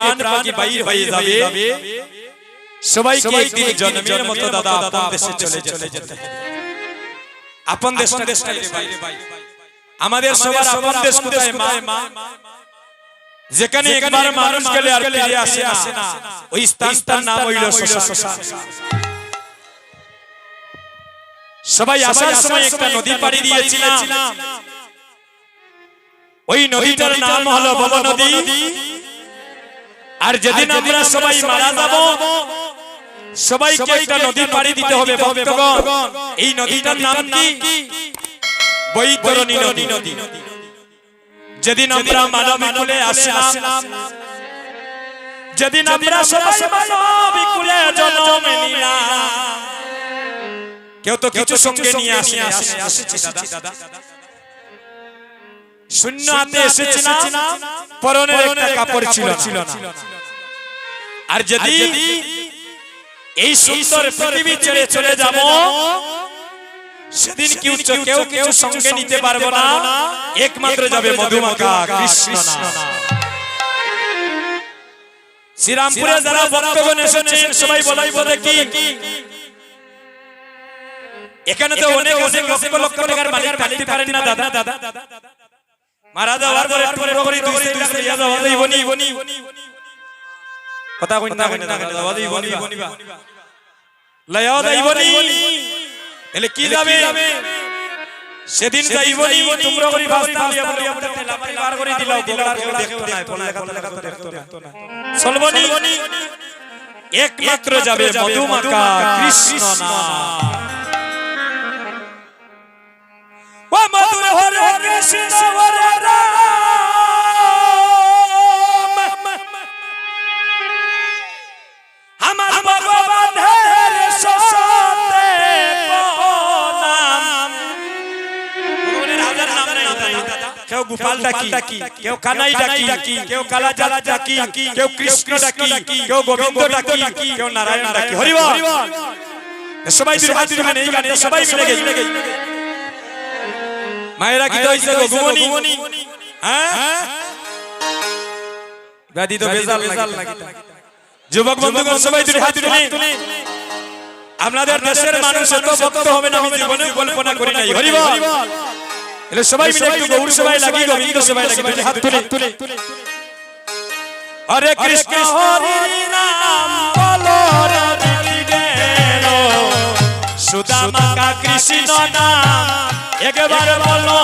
প্রাণ পাখি বাইর হয়ে যাবে। সবাইকে একদিন জন্মের মতো দাদা আপন দেশে চলে চলে যেতে আপন দেশটা দেশটা বাইরে আমাদের সবার আপন দেশ কোথায় মা? যেখানে একবার মানুষ গেলে আর ফিরে আসে না। ওই স্থানটার নাম হইল শ্মশান। সবাই আসার সময় একটা নদী পাড়ি দিয়েছিলাম। ওই নদীটার নাম হলো বল নদী আর যেদিন আমরা সবাই মারা যাব সবাইকে একটা নদী পাড়ি দিতে হবে ভক্তগণ এই নদীটার নাম কি বৈতরণী নদী নদী যেদিন আমরা মানব কুলে আসলাম যেদিন আমরা সবাই মানব কুলে জন্ম নিলাম কেউ তো কিছু সঙ্গে নিয়ে আসে আসেছি দাদা শূন্য হাতে এসেছিলাম পরনের একটা কাপড় ছিল না আর যদি এই সুন্দর পৃথিবী ছেড়ে চলে যাব সেদিন কেউ কেউ কেউ সঙ্গে নিতে পারব না। একমাত্র যাবে মধুমাখা কৃষ্ণ শ্রীরামপুরে যারা ভক্তগণ এসেছেন সবাই বলাই বলে কি এখানে তো অনেক অনেক লক্ষ লক্ষ টাকার মালিক থাকতে পারেন না দাদা। দাদা। মারা যাওয়ার পরে দুই দুই যাওয়া যাইব নি বনি। কথা কই না কই না যাওয়া যাইব নি বনিবা লয়া যাইব নি এলে কি যাবে? সেদিন যাইব নি তোমরা করি ভাস্তা লিয়া বলি আমরা লামারি বার করে দিলাও বগলার কেউ দেখতো না লেখা তো দেখতো না। চলবনি একমাত্র যাবে মধুমাকা কৃষ্ণ নাম। ও মধুর হরে কৃষ্ণ হরে রাম হাজার নাম নাই। কেউ গোপাল ডাকি কেউ কানাই ডাকি কেউ কালা জালা ডাকি কেউ কৃষ্ণ ডাকি কেউ গোবিন্দ ডাকি কেউ নারায়ণ ডাকি হরিবল! সবাই দুই হাত তুলে এই গানে সবাই মিলে গেই মায়েরা কি তো হইছে গো, ঘুমনি? হ্যাঁ? গাদি তো বেজাল লাগি যুবক বন্ধুগণ, সবাই দুই হাত তুলে আপনাদের দেশের মানুষ এত ভক্ত হবে না আমি জীবনে কল্পনা করি নাই। হরিবল! এলে সবাই মিলে একটু গৌর সবাই লাগি গোবিন্দ সবাই লাগি দুই হাত তুলে হরে কৃষ্ণ হরি নাম বলো রে গেল সুদামা কা কৃষ্ণ নাম একবার বলো।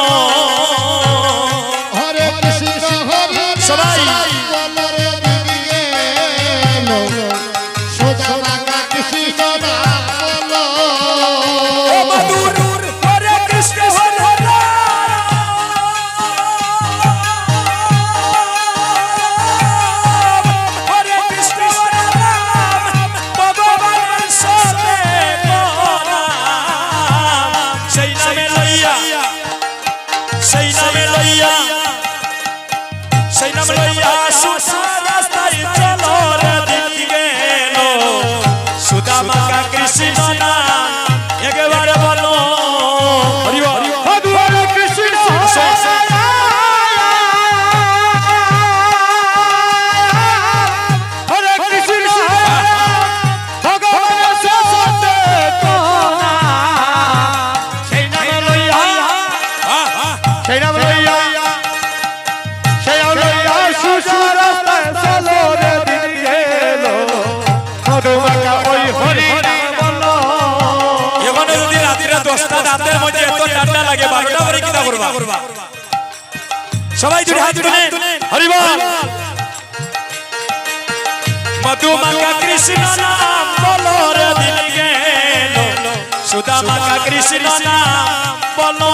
সুদামাকা কৃষ্ণ নাম বলো।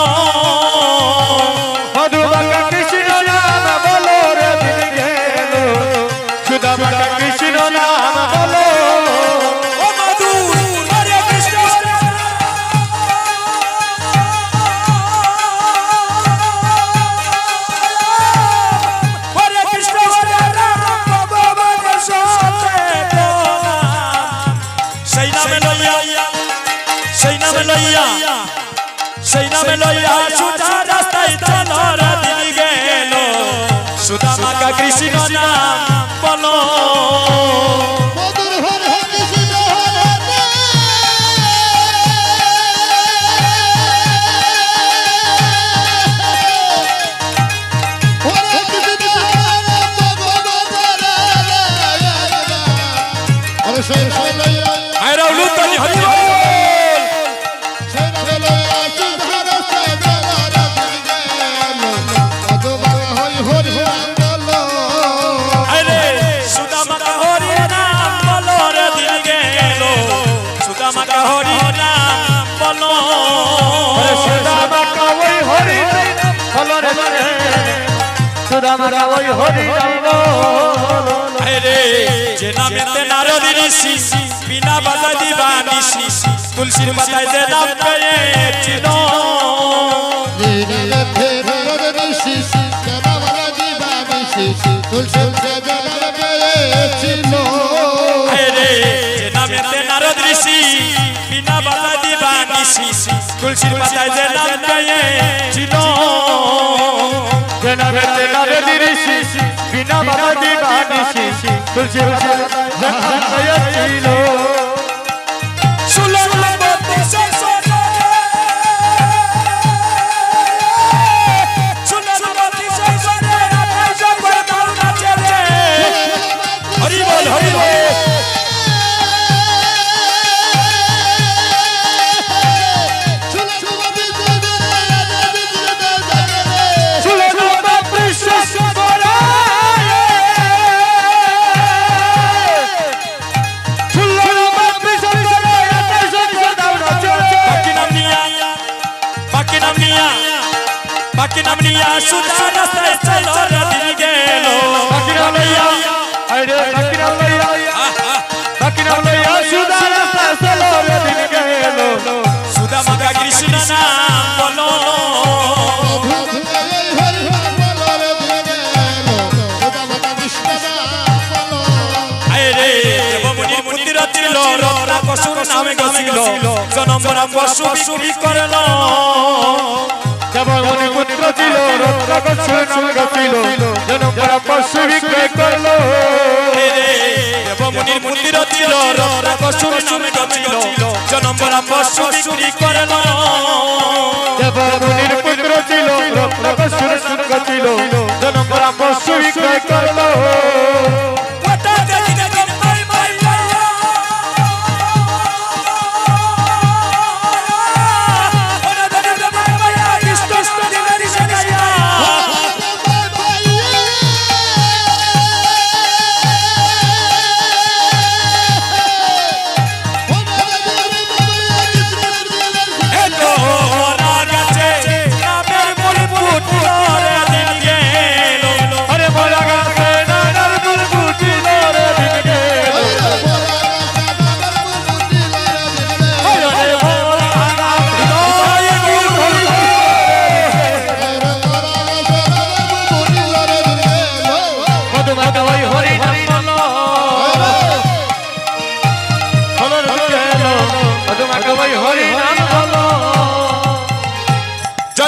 মধুবাকা কৃষ্ণ নামে লইয়া সেই নামে লইয়া সুজা রাস্তায় চলর দিন গেল। সুদামা কৃষ্ণ নাম বলো। সুদামা কাওই হরি বলো আরে যে নামেতে নারদ ঋষি বিনা বাধা দিবা নিশি। তুলসীর মাথায় যে নাম পেয়েছিল বিনা বাধা দিবা নিশি। তুলসীর মাথায় যে নাম পেয়েছিল জনবেতে নরে ঋষি বিনা বাবা দিবানিসি তুলসী ছিল নামে গছিল। জনম রাম পশু বিক্রি করল পুত্র ছিল রত্ন কসুর নামে গছিল। জনম করা পশু বিক্রয় করল। দেবমুনির মন্দির ছিল রত্না কসুর নামে গছিল। জনম রাম পশু বিক্রি করল দেবমুনির পুত্র ছিল রত্ন কসুর সঙ্গ ছিল জনম করা পশু বিক্রয় করল।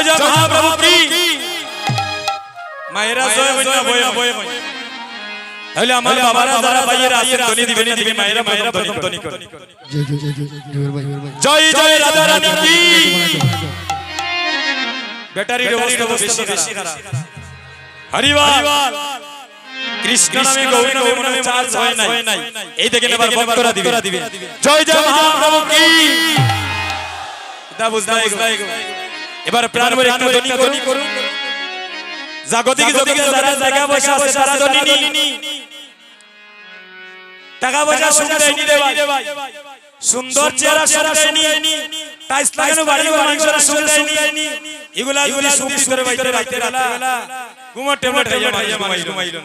জয় জয় মহাপ্রভু কি মায়েরা জয় বন্য বয় বয় তাহলে আমার বাবারা যারা ভাইয়েরা আছেন ধ্বনি দিবেন দিবেন মায়েরা মায়েরা প্রথম ধ্বনি করে জয় জয় রাধা রানী কি ব্যাটারির অবস্থা বেশি বেশি খারাপ হরিবল কৃষ্ণ নামে গৌরী নামে মনে চার্জ হয় নাই এই দেখেন এবার ভক্তরা দিবে জয় জয় মহাপ্রভু কি এটা বুঝতে এবার প্রাণ ভরে একটু ধ্বনি করুন। জাগতিক জগতে যারা জায়গা বসে আছে তারা ধ্বনি টাকা পয়সা সুখ দেয়নি রে ভাই সুন্দর চেহারা সুখ দেয়নি। টাইস লাগানো বাড়ি মানুষের সুখ দেয়নি। এগুলা এগুলা সুখ ভিতরে বাইরে রাখতে বেলা ঘুমাতে ঘুমাতে মাইয়া ঘুমাইলো। ঘুমাইলো।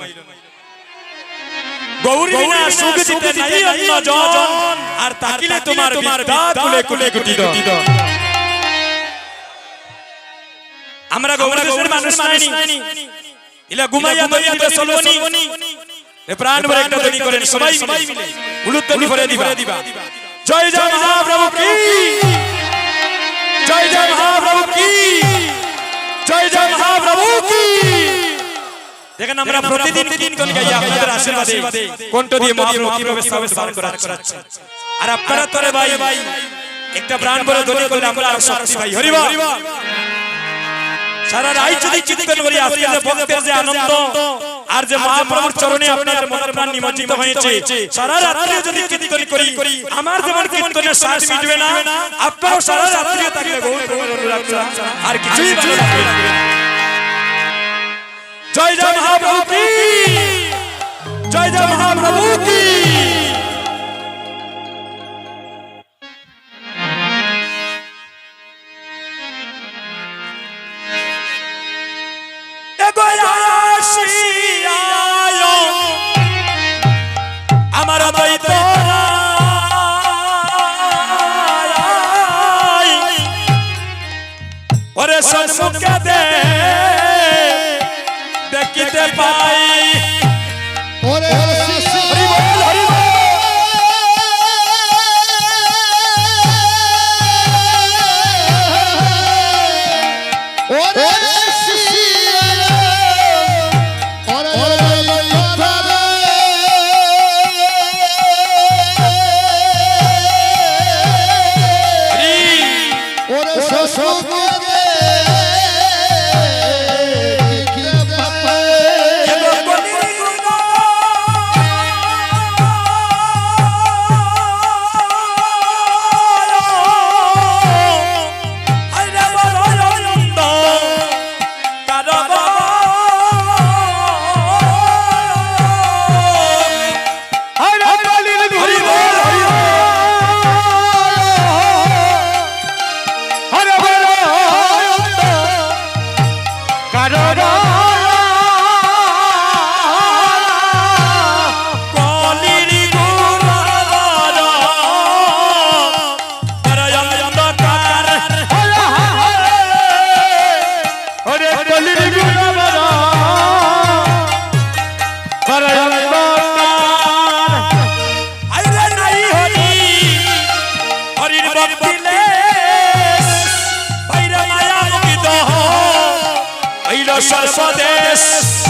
গৌরী বিনা সুখ দিতে নাই অন্যজন আর তাকিলে তোমার বিদ্যা কুলে কুলে গুটি দাও আমরা গৌরী মানুষ মানি ইলা ঘুমাইয়া দইয়া তো চলবনি এ প্রাণ ভরে একটা ধ্বনি করেন সবাই মিলে উলুধ্বনি ভরে দিবা জয় জয় মহাপ্রভু কি জয় জয় মহাপ্রভু কি জয় জয় মহাপ্রভু কি দেখেন আমরা প্রতিদিন দিন কোন গাই আপনাদের আশীর্বাদে কণ্ঠ দিয়ে মহাপ্রভুর সামনে বার করাচ্ছি আর আপনারা তোরে ভাই ভাই একটা প্রাণ ভরে ধ্বনি করলে আমরা আরও শক্তি ভাই হরিবা সারা রাত যদি চিন্তা করি আজকে যে ভক্তের যে আনন্দ আর যে মহাপ্রভুর চরণে আপনাদের মনপ্রাণ নিমজ্জিত হয়েছে। সারা রাত্রি যদি কীর্তন করি আমার যেমন কীর্তনের শ্বাস মিটবে না আপনারাও সারা রাত্রি ছাড়া। আর কিছুই। জয় জয় মহাপ্রভু কি? জয় জয় মহাপ্রভু কি? ওরে সন্মুখে দে দেখিতে পাই ওরে হরি বল হরি বল ওরে হইল সর্বদেশ ওরে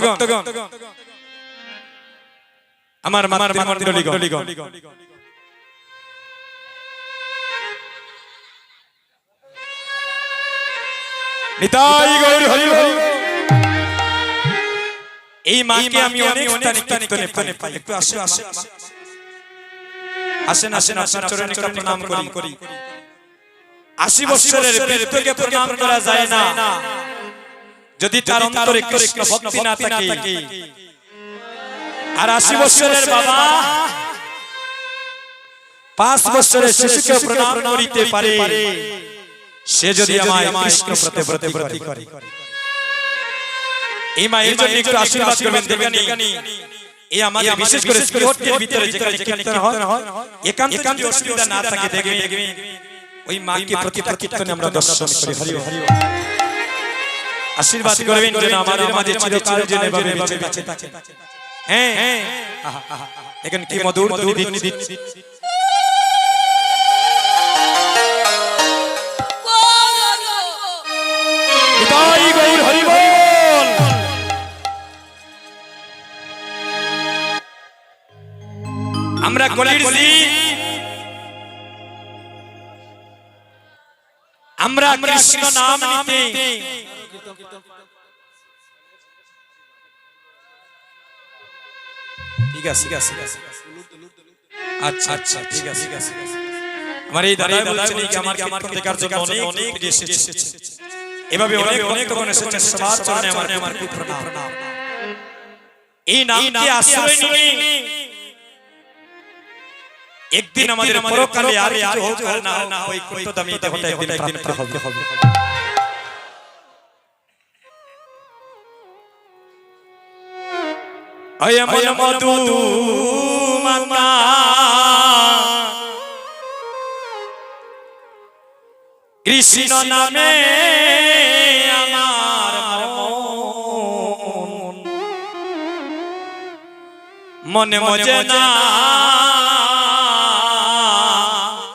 ভক্তগণ আমার আমার নিতাই গৌর হরি হরি। এই মাকে আমি অনেক স্থানে কীর্তনে পাই। একটু আসে আসে আসেন আসেন আপনার চরণে একটা প্রণাম করি। আশি বছরের বৃদ্ধকে প্রণাম করা যায় না। যদি তার অন্তরে কৃষ্ণ ভক্তি না থাকে। আর আশি বছরের বাবা পাঁচ বছরের শিশুকে প্রণাম করিতে পারে। সে যদি আমায় কৃষ্ণ প্রতি প্রতি প্রতি করে। এই মায়ের জন্য একটু আশীর্বাদ করবেন দেবেন এই আমাদের বিশেষ করে স্পিরিটের ভিতরে যেখানে যেখানে কীর্তন হয় একান্ত যদি অসুবিধা না থাকে দেখবে ওই মাকে প্রতিটা কীর্তনে আমরা দর্শন করি। হরি হরি আশীর্বাদ করবেন যেন আমাদের মাঝে চিরকাল যেন এভাবে বেঁচে বেঁচে থাকে। হ্যাঁ। হ্যাঁ এখানে কি মধুর দিচ্ছে। আমরা কলির আমরা কৃষ্ণ নাম নিতে। ঠিক আছে ঠিক আছে আচ্ছা আচ্ছা ঠিক আছে ঠিক আছে আমার এই দাদা বলছেন এই আমার আমার দেখার জন্য অনেক অনেক এসেছে। এভাবে অনেক অনেক তখন এসেছেন সবার চরণে আমার আমার খুব প্রণাম। এই নামকে আশ্রয় নিয়ে একদিন আমাদের পরকালে আর কিছু হোক আর না ওই কত দামি একদিন একদিন প্রাপ্ত হবে। অয় মন মধু মাতা কৃষ্ণ নামে আমার মন মনে মজে না